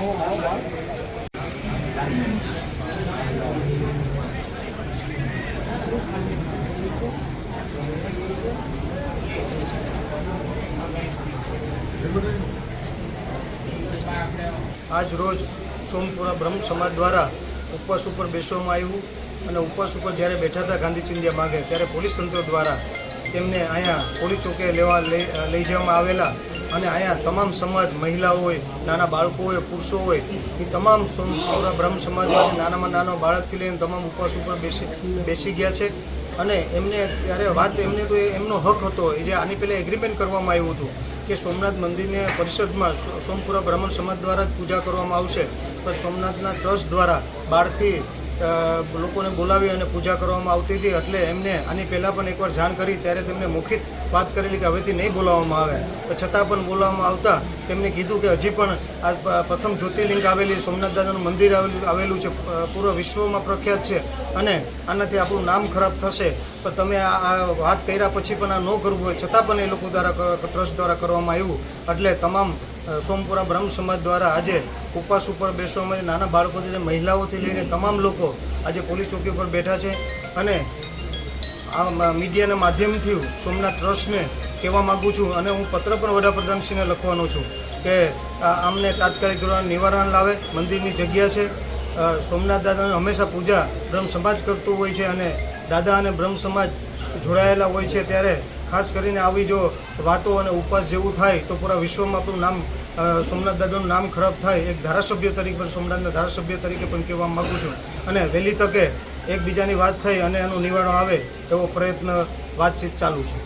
આજ રોજ સોમપુરા બ્રહ્મ સમાજ દ્વારા ઉપવાસ ઉપર બેસવામાં આવ્યું અને ઉપવાસ ઉપર જ્યારે બેઠા હતા ગાંધી ચિંધ્યા માગે, ત્યારે પોલીસ તંત્ર દ્વારા તેમને અહીંયા પોલીસ ચોકે લેવા લઈ જવામાં આવેલા અને અહીંયા તમામ સમાજ મહિલાઓ હોય નાના બાળકો હોય પુરુષો હોય એ તમામ સોમપુરા બ્રહ્મ સમાજમાં નાનામાં નાનો બાળકથી લઈને તમામ ઉપવાસ ઉપર બેસી બેસી ગયા છે. અને એમને ત્યારે વાત એમને તો એમનો હક હતો એ જે આની પહેલાં એગ્રીમેન્ટ કરવામાં આવ્યું હતું કે સોમનાથ મંદિરને પરિષદમાં સોમપુરા બ્રાહ્મણ સમાજ દ્વારા જ પૂજા કરવામાં આવશે. પણ સોમનાથના ટ્રસ્ટ દ્વારા અ, લોકોને બોલાવી અને પૂજા કરવામાં આવતી હતી એટલે એમને આની પહેલાં પણ એકવાર જાણ કરી, ત્યારે તેમને મૌખિક વાત કરેલી કે હવેથી નહીં બોલાવવામાં આવે. છતાં પણ બોલાવવામાં આવતા તેમને કીધું કે હજી પણ આ પ્રથમ જ્યોતિર્લિંગ આવેલી, સોમનાથ દાદાનું મંદિર આવેલું આવેલું છે પૂરા વિશ્વમાં પ્રખ્યાત છે અને આનાથી આપણું નામ ખરાબ થશે. પણ તમે આ વાત કર્યા પછી પણ આ ન કરવું હોય. છતાં પણ એ લોકો દ્વારા ટ્રસ્ટ દ્વારા કરવામાં આવ્યું. એટલે તમામ સોમપુરા બ્રહ્મ સમાજ દ્વારા આજે ઉપવાસ ઉપર બેસવામાં નાના બાળકોથી મહિલાઓથી લઈને તમામ લોકો આજે પોલીસ ચોકી ઉપર બેઠા છે અને આ મીડિયાના માધ્યમથી સોમનાથ ટ્રસ્ટને કહેવા માગું છું અને હું પત્ર પણ વડાપ્રધાનશ્રીને લખવાનો છું કે આમને તાત્કાલિક ધોરણ નિવારણ લાવે, મંદિરની જગ્યા છે. સોમનાથ દાદાને હંમેશા પૂજા બ્રહ્મ સમાજ કરતું હોય છે અને દાદા અને બ્રહ્મ સમાજ જોડાયેલા હોય છે ત્યારે ખાસ કરીને આવી જો વાતો અને ઉપવાસ જેવું થાય તો પૂરા વિશ્વમાં આપણું નામ સોમનાથ દાદાનું નામ ખરાબ થાય, એક ધારાસભ્ય તરીકે, પણ સોમનાથના ધારાસભ્ય તરીકે પણ કહેવા માગું છું. અને વહેલી તકે એકબીજાની વાત થઈ અને એનું નિવારણ આવે એવો પ્રયત્ન વાતચીત ચાલુ છે.